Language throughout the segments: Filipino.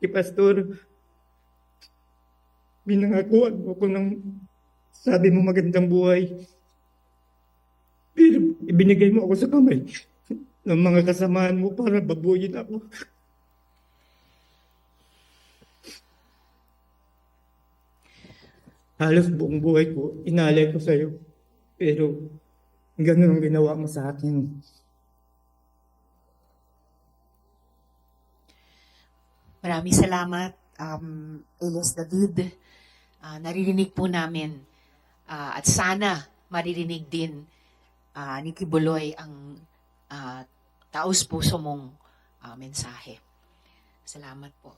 kay Pastor, binangakuan mo ko ng sabi mo magandang buhay. Pero ibinigay mo ako sa kamay ng mga kasamahan mo para babuyin ako. Halos buong buhay ko, inalay ko sa'yo. Pero ganun ang ginawa mo sa akin. Maraming salamat, um, Elias David. Ah, naririnig po namin ah, at sana maririnig din ah, ni Kibuloy ang ah, taos puso mong ah, mensahe. Salamat po.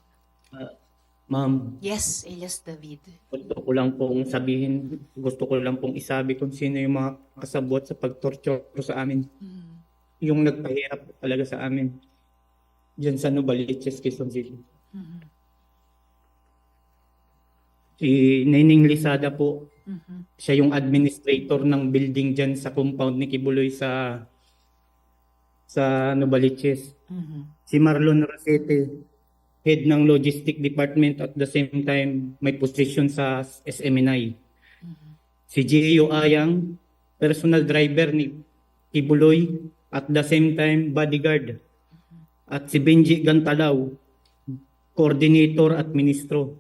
Ma'am, Yes, Elias David. gusto ko lang pong sabihin, gusto ko lang pong isabi kung sino yung mga kasabot sa pagtorture sa amin. Mm. Yung nagpahirap talaga sa amin. Diyan sa Novaliches, Quezon City. Mhm. Si Nening Lisada po, Mhm. siya yung administrator ng building dyan sa compound ni Kibuloy sa sa Novaliches. Mhm. Si Marlon Rosete, head ng logistic department at the same time may position sa SMNI. Mhm. Si Gio Ayang, personal driver ni Kibuloy at the same time bodyguard. At si Benji Gantalaw, coordinator at ministro.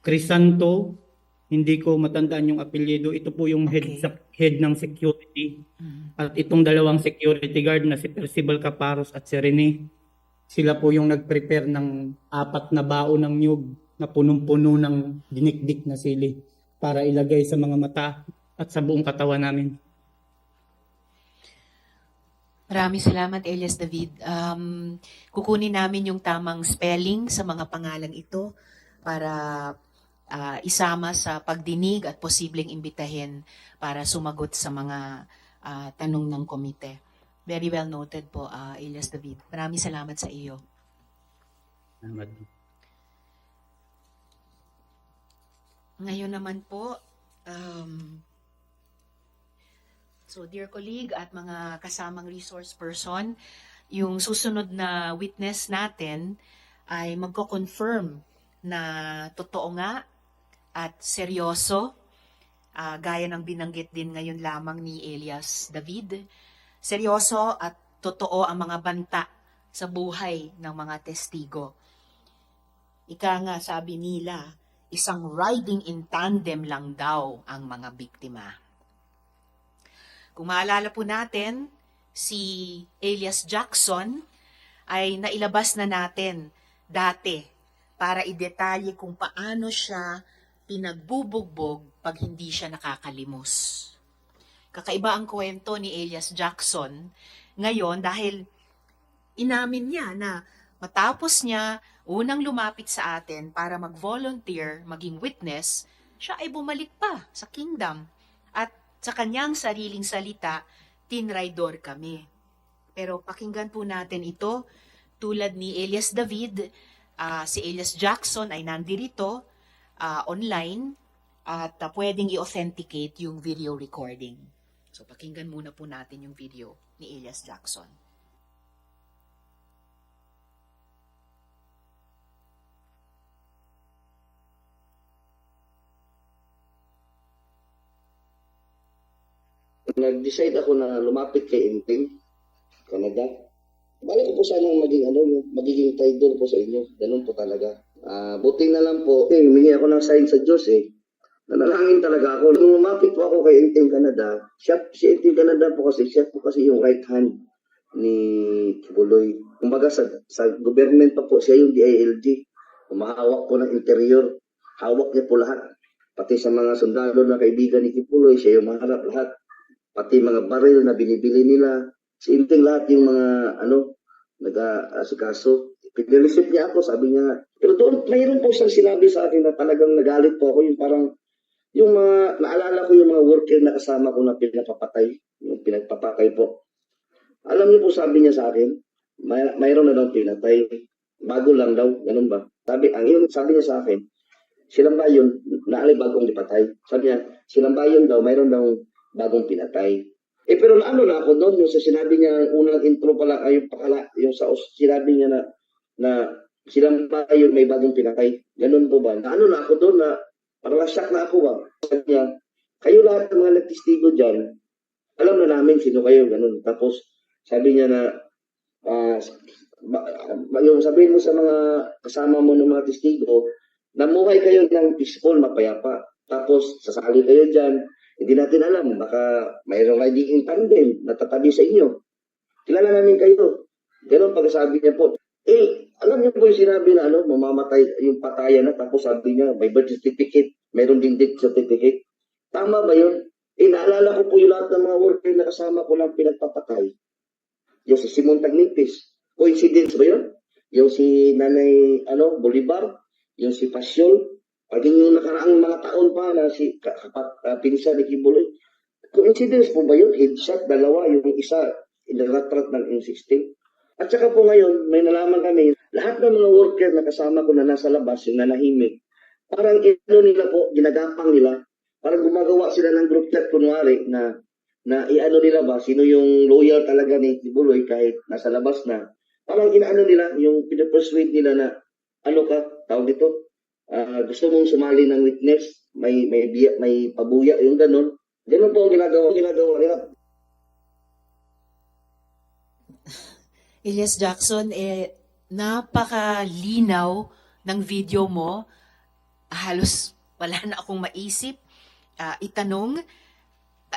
Crisanto, hindi ko matandaan yung apelyido. Ito po yung head, Okay. sa, head ng security. Mhm. At itong dalawang security guard na si Percival Caparos at si Rene, sila po yung nag-prepare ng apat na bao ng nyug na punong-puno ng dinikdik na sili para ilagay sa mga mata at sa buong katawan namin. Maraming salamat, Elias David. Um, kukunin namin yung tamang spelling sa mga pangalang ito para ah, isama sa pagdinig at posibleng imbitahin para sumagot sa mga ah, tanong ng komite. Very well noted po, ah, Elias David. Maraming salamat sa iyo. Salamat. Ngayon naman po, um, so dear colleague at mga kasamang resource person, yung susunod na witness natin ay magko-confirm na totoo nga at seryoso, ah, gaya ng binanggit din ngayon lamang ni Elias David, seryoso at totoo ang mga banta sa buhay ng mga testigo. Ika nga sabi nila, isang riding in tandem lang daw ang mga biktima. Kung maalala po natin, si Elias Jackson ay nailabas na natin dati para idetalye kung paano siya pinagbubugbog pag hindi siya nakakalimos. Kakaiba ang kwento ni Elias Jackson ngayon dahil inamin niya na matapos niya unang lumapit sa atin para mag-volunteer, maging witness, siya ay bumalik pa sa kingdom. At sa kanyang sariling salita, tinraidor kami. Pero pakinggan po natin ito, tulad ni Elias David, ah, si Elias Jackson ay nandirito ah, online at ah, pwedeng i-authenticate yung video recording. So pakinggan muna po natin yung video ni Elias Jackson. Nag-decide ako na lumapit kay Inting, Canada. Balik ko po sanang maging ano, magiging traidor po sa inyo. Ganun po talaga. Ah, buti na lang po, eh, humingi ako ng sign sa Diyos eh. Nanalangin talaga ako. Nung lumapit po ako kay Inting Canada, siya, si Inting Canada po kasi, siya po kasi yung right hand ni Kibuloy. Kumbaga sa, sa government pa po, siya yung DILG. Umahawak po ng interior. Hawak niya po lahat. Pati sa mga sundalo na kaibigan ni Kibuloy, siya yung maharap lahat pati mga baril na binibili nila. Si Inting lahat yung mga ano, nag-asikaso. Pinilisip niya ako, sabi niya. Pero doon, mayroon po siyang sinabi sa akin na talagang nagalit po ako. Yung parang, yung mga, naalala ko yung mga worker na kasama ko na pinapapatay. Yung pinagpapatay po. Alam niyo po sabi niya sa akin, may, mayroon na daw pinatay. Bago lang daw, ganun ba? Sabi, ang yun, sabi niya sa akin, silang bayon, naalay bagong dipatay. Sabi niya, silang bayon daw, mayroon daw bagong pinatay. Eh pero naano na ako doon yung sa sinabi niya unang intro pala ay yung pakala yung sa sinabi niya na na silang bayon may bagong pinakay. Ganun po ba? Na ano na ako doon na parang na-shock na ako ba? Sabi niya, kayo lahat ng mga nagtistigo dyan, alam na namin sino kayo, ganun. Tapos sabi niya na, ba, ba- yung sabihin mo sa mga kasama mo ng mga testigo, namuhay kayo ng peaceful, mapayapa. Tapos sasali kayo dyan, hindi natin alam, baka mayroong magiging tandem na tatabi sa inyo. Kilala namin kayo. Ganun pagkasabi niya po. Eh, alam niyo po yung sinabi na ano, mamamatay yung patayan na tapos sabi niya, may birth certificate, mayroon din death certificate. Tama ba yun? Eh, naalala ko po yung lahat ng mga worker na kasama ko lang pinagpapatay. Yung si Simon Tagnipis. Coincidence ba yun? Yung si Nanay ano, Bolivar, yung si Pasyol, paging yung nakaraang mga taon pa na si ka- kapat, uh, pinsa ni Kibuloy. Coincidence po ba yun? Headshot, dalawa, yung isa, inaratrat ng M16. At saka po ngayon, may nalaman kami, lahat ng mga worker na kasama ko na nasa labas, yung nanahimik, parang ino nila po, ginagapang nila, parang gumagawa sila ng group chat kunwari na na iano nila ba, sino yung loyal talaga ni Kibuloy kahit nasa labas na. Parang inaano nila, yung pinapersuade nila na, ano ka, tawag dito, ah, gusto mong sumali ng witness, may may biya, may pabuya, yung ganun. Ganun po ang ginagawa, ginagawa nila. Elias Jackson, eh, napakalinaw ng video mo. Halos wala na akong maisip. Ah, itanong,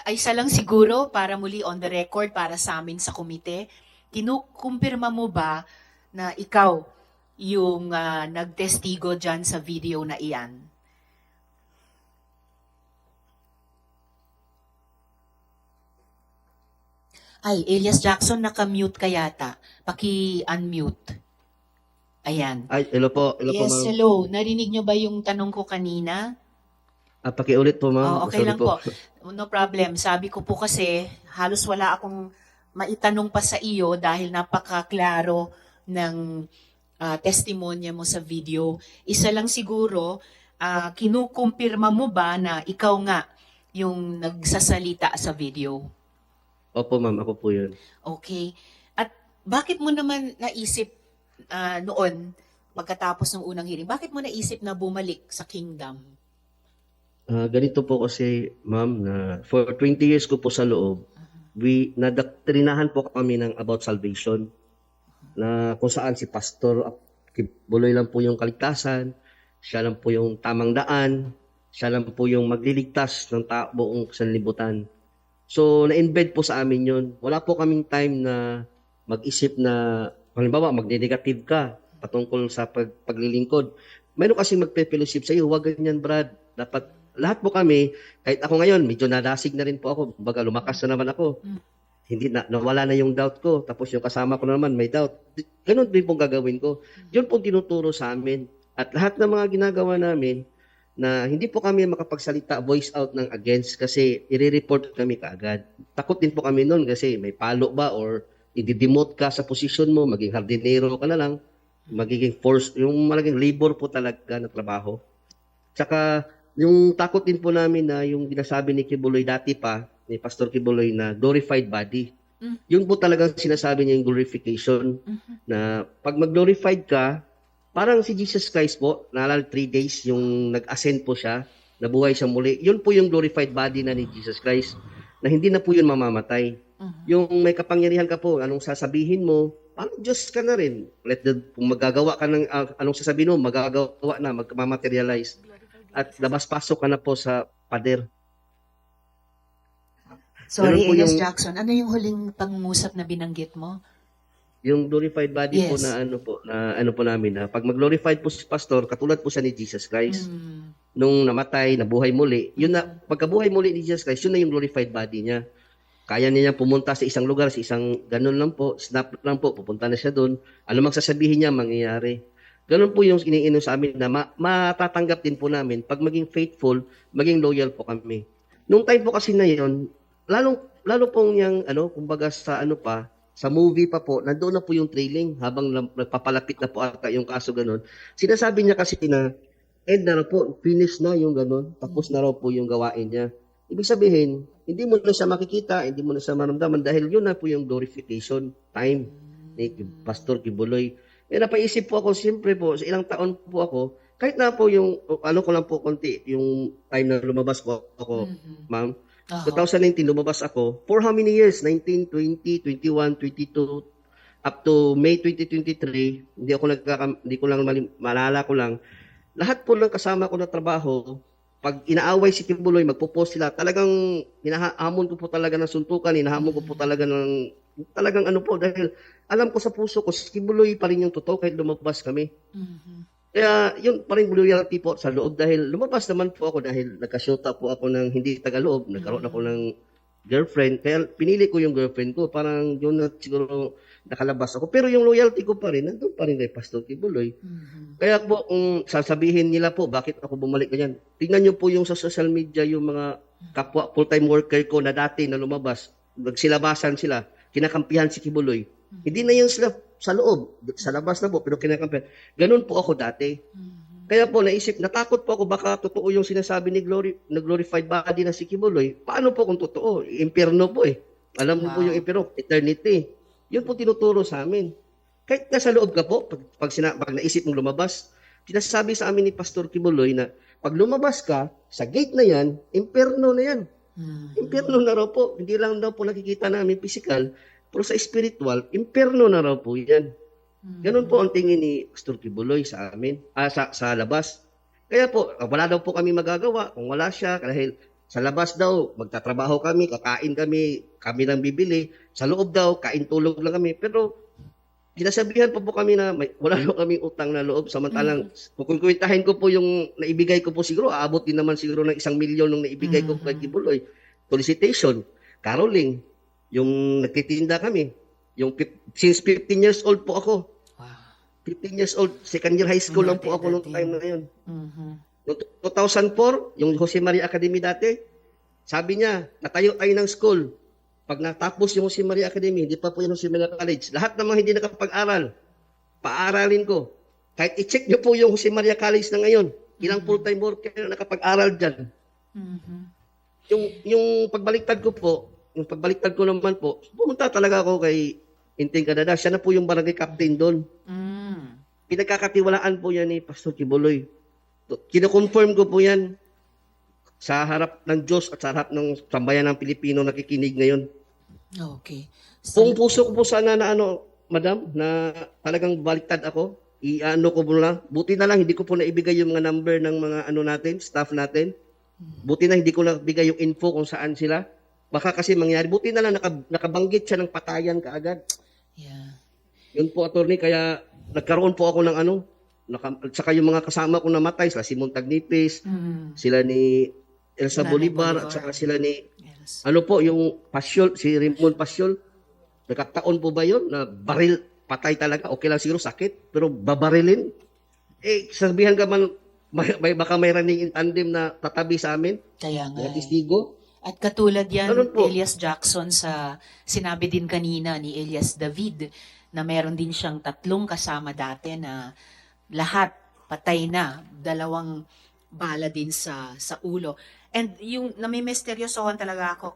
ay isa lang siguro para muli on the record para sa amin sa komite, kinukumpirma mo ba na ikaw yung ah, nagtestigo dyan sa video na iyan? Ay, Elias Jackson, naka-mute ka yata. Paki-unmute. Ayan. Ay, hello po. Hello po, yes, ma'am. hello. Narinig nyo ba yung tanong ko kanina? Ah, pakiulit po, ma'am. Oh, okay Sorry lang po. No problem. Sabi ko po kasi, halos wala akong maitanong pa sa iyo dahil napakaklaro ng ah, testimonya mo sa video. Isa lang siguro, ah, kinukumpirma mo ba na ikaw nga yung nagsasalita sa video? Opo, ma'am. Ako po yun. Okay. At bakit mo naman naisip ah, noon, pagkatapos ng unang hearing, bakit mo naisip na bumalik sa kingdom? Ah, ganito po kasi, ma'am, na for 20 years ko po sa loob, we nadoktrinahan po kami ng about salvation na kung saan si Pastor Buloy lang po yung kaligtasan, siya lang po yung tamang daan, siya lang po yung magliligtas ng tao buong sanlibutan. So, na-embed po sa amin yun. Wala po kaming time na mag-isip na, halimbawa, magne-negative ka patungkol sa pag paglilingkod. Meron kasi magpe-fellowship sa iyo, huwag ganyan, Brad. Dapat, lahat po kami, kahit ako ngayon, medyo nadasig na rin po ako. Baga, lumakas na naman ako. Hindi na, nawala na yung doubt ko. Tapos yung kasama ko na naman, may doubt. Ganon din pong gagawin ko. Yun pong tinuturo sa amin. At lahat ng mga ginagawa namin, na hindi po kami makapagsalita voice out ng against kasi i-report kami kaagad. Takot din po kami noon kasi may palo ba or i-demote ka sa position mo, maging hardinero ka na lang, magiging force, yung malaging labor po talaga na trabaho. Tsaka yung takot din po namin na yung ginasabi ni Kibuloy dati pa, ni Pastor Kibuloy na glorified body. Mm. Yun po talagang sinasabi niya yung glorification Mhm. na pag mag-glorified ka, parang si Jesus Christ po, naalala three days yung nag-ascend po siya, nabuhay siya muli. Yun po yung glorified body na ni Jesus Christ, na hindi na po yun mamamatay. Mhm. Yung may kapangyarihan ka po, anong sasabihin mo, parang Diyos ka na rin. Let the, kung magagawa ka ng, ah, anong sasabihin mo, magagawa na, magmamaterialize. At labas-pasok ka na po sa pader. Sorry, po Elias yung- Jackson. Ano yung huling pangungusap na binanggit mo? Yung glorified body po Yes. na ano po, na ano po namin, na pag mag-glorified po si pastor, katulad po siya ni Jesus Christ. Mm. nung namatay, nabuhay muli, yun na, pagkabuhay muli ni Jesus Christ, yun na yung glorified body niya. Kaya niya pumunta sa isang lugar, sa isang ganun lang po, snap lang po, pupunta na siya doon. Ano mang sasabihin niya, mangyayari. Ganun po yung iniinom sa amin na ma- matatanggap din po namin pag maging faithful, maging loyal po kami. Nung time po kasi na yun, lalo, lalo pong yung, ano, kumbaga sa ano pa, sa movie pa po, nandoon na po yung trailing habang nagpapalapit na po ata yung kaso ganun. Sinasabi niya kasi na end na raw po, finish na yung ganun, tapos na raw po yung gawain niya. Ibig sabihin, hindi mo na siya makikita, hindi mo na siya maramdaman dahil yun na po yung glorification time ni Pastor Kibuloy. Kaya napaisip po ako, siyempre po, sa ilang taon po ako, kahit na po yung, ano ko lang po konti, yung time na lumabas po ako, Mhm. ma'am, Oo. 2019 lumabas ako. For how many years? 19, 20, 21, 22, up to May 2023. Hindi ako nagkaka, hindi ko lang mali, maalala ko lang. Lahat po ng kasama ko na trabaho, pag inaaway si Kibuloy, magpo-post sila. Talagang hinahamon ko po talaga ng suntukan, hinahamon ko po talaga ng talagang ano po dahil alam ko sa puso ko si Kibuloy pa rin yung totoo kahit lumabas kami. Mhm. Kaya yun pa rin loyalty po sa loob dahil lumabas naman po ako dahil nagkasyota po ako ng hindi taga-loob. Nagkaroon ako ng girlfriend. Kaya pinili ko yung girlfriend ko. Parang yun na siguro nakalabas ako. Pero yung loyalty ko pa rin, nandun pa rin kay Pastor Kibuloy. Mhm. Kaya po kung sasabihin nila po bakit ako bumalik ganyan. Tingnan niyo po yung sa social media yung mga kapwa full-time worker ko na dati na lumabas. Nagsilabasan sila. Kinakampihan si Kibuloy. Hindi na yun sila sa loob. Sa labas na po, pero kinakampihan. Ganun po ako dati. Mhm. Kaya po naisip, natakot po ako baka totoo yung sinasabi ni Glory, na glorified body na si Kibuloy. Paano po kung totoo? Impierno po eh. Alam mo po Wow. yung impierno, eternity. Yun po tinuturo sa amin. Kahit nasa loob ka po, pag, pag, sina, pag naisip mong lumabas, sinasabi sa amin ni Pastor Kibuloy na pag lumabas ka, sa gate na yan, impierno na yan. Mhm. Impierno na raw po. Hindi lang daw po nakikita namin physical, pero sa spiritual, impierno na raw po yan. Mhm. Ganun po ang tingin ni Pastor Kibuloy sa amin, ah, sa, sa labas. Kaya po, ah, wala daw po kami magagawa kung wala siya dahil sa labas daw, magtatrabaho kami, kakain kami, kami lang bibili. Sa loob daw, kain tulog lang kami. Pero sinasabihan pa po kami na may, wala daw kaming utang na loob. Samantalang, kung kukwentahin ko po yung naibigay ko po siguro, aabot din naman siguro ng isang milyon nung naibigay ko kay Mhm. Kibuloy. Solicitation, caroling, yung nagtitinda kami. Yung since 15 years old po ako, Wow. 15 years old, second year high school lang po ako Dati-dati. time na yun. Mhm. Noong 2004, yung Jose Maria Academy dati, sabi niya, natayo tayo ng school. Pag natapos yung Jose Maria Academy, hindi pa po yung Jose Maria College. Lahat ng mga hindi nakapag-aral, paaralin ko. Kahit i-check niyo po yung Jose Maria College na ngayon, ilang Mhm. full-time worker na nakapag-aral dyan. Mhm. Yung, yung pagbaliktad ko po, yung pagbaliktad ko naman po, pumunta talaga ako kay Inting Canada. Siya na po yung barangay captain doon. Mm. pinagkakatiwalaan po yan ni Pastor Kibuloy. Kino-confirm ko po yan sa harap ng Diyos at sa harap ng sambayan ng Pilipino nakikinig ngayon. Okay. Kung puso ko po sana na ano, madam, na talagang baliktad ako, i-ano ko muna. Buti na lang, hindi ko po naibigay yung mga number ng mga ano natin, staff natin. Buti na hindi ko nabigay yung info kung saan sila. Baka kasi mangyari. Buti na lang, naka, nakabanggit siya ng patayan kaagad. Yeah. Yun po, attorney, kaya nagkaroon po ako ng ano, naka, saka yung mga kasama ko namatay, sila Simon Tagnipis, Mm. sila ni Elsa Nanay Bolivar, Bolivar. at saka sila ni, Yes. ano po, yung Pasyol, si Raymond Pasyol, nagkataon po ba yun na baril, patay talaga, okay lang siguro sakit, pero babarilin? Eh, sabihan ka man, may, may, baka may running in tandem na tatabi sa amin, Kaya nga. mga eh. testigo. At katulad yan. Elias Jackson sa sinabi din kanina ni Elias David na meron din siyang tatlong kasama dati na lahat patay na, dalawang bala din sa sa ulo. And yung namimisteryosohan talaga ako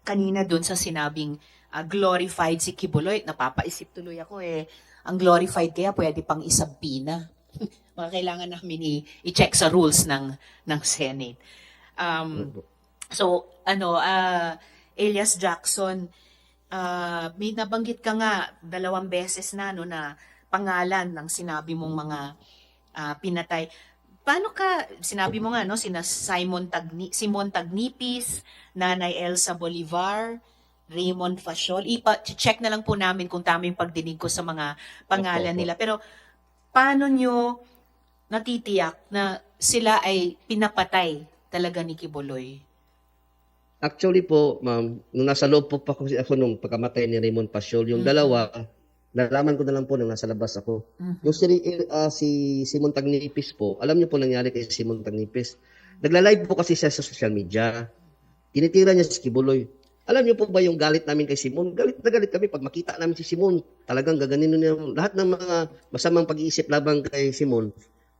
kanina doon sa sinabing ah, glorified si Kibuloy. Napapaisip tuloy ako eh. Ang glorified kaya pwede pang isampina. Mga kailangan namin i- i-check sa rules ng ng Senate. Um, So, ano, ah Elias Jackson, ah may nabanggit ka nga dalawang beses na no na pangalan ng sinabi mong mga ah, pinatay. Paano ka sinabi mo nga no sina Simon Tagni Simon Tagnipis, Nanay Elsa Bolivar, Raymond Fasiol. Ipa check na lang po namin kung tama yung pagdinig ko sa mga pangalan nila. Pero paano nyo natitiyak na sila ay pinapatay talaga ni Kibuloy? Actually po, ma'am, nung nasa loob po pa kasi ako nung pagkamatay ni Raymond Pasyol, yung Mhm. dalawa, nalaman ko na lang po nung nasa labas ako. Mhm. Yung si, ah, si Simon Tagnipis po, alam niyo po nangyari kay Simon Tagnipis. Nagla-live po kasi siya sa social media. Tinitira niya si Kibuloy. Alam niyo po ba yung galit namin kay Simon? Galit na galit kami pag makita namin si Simon. Talagang gaganin niya. Lahat ng mga masamang pag-iisip labang kay Simon,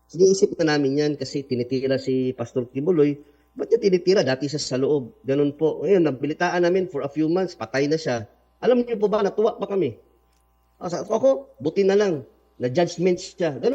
Siniisip na namin yan kasi tinitira si Pastor Kibuloy. Ba't niya tinitira? Dati siya sa loob. Ganun po. Ngayon, nabilitaan namin for a few months, patay na siya. Alam niyo po ba, natuwa pa kami. Ako, buti na lang. na judgment siya. Ganun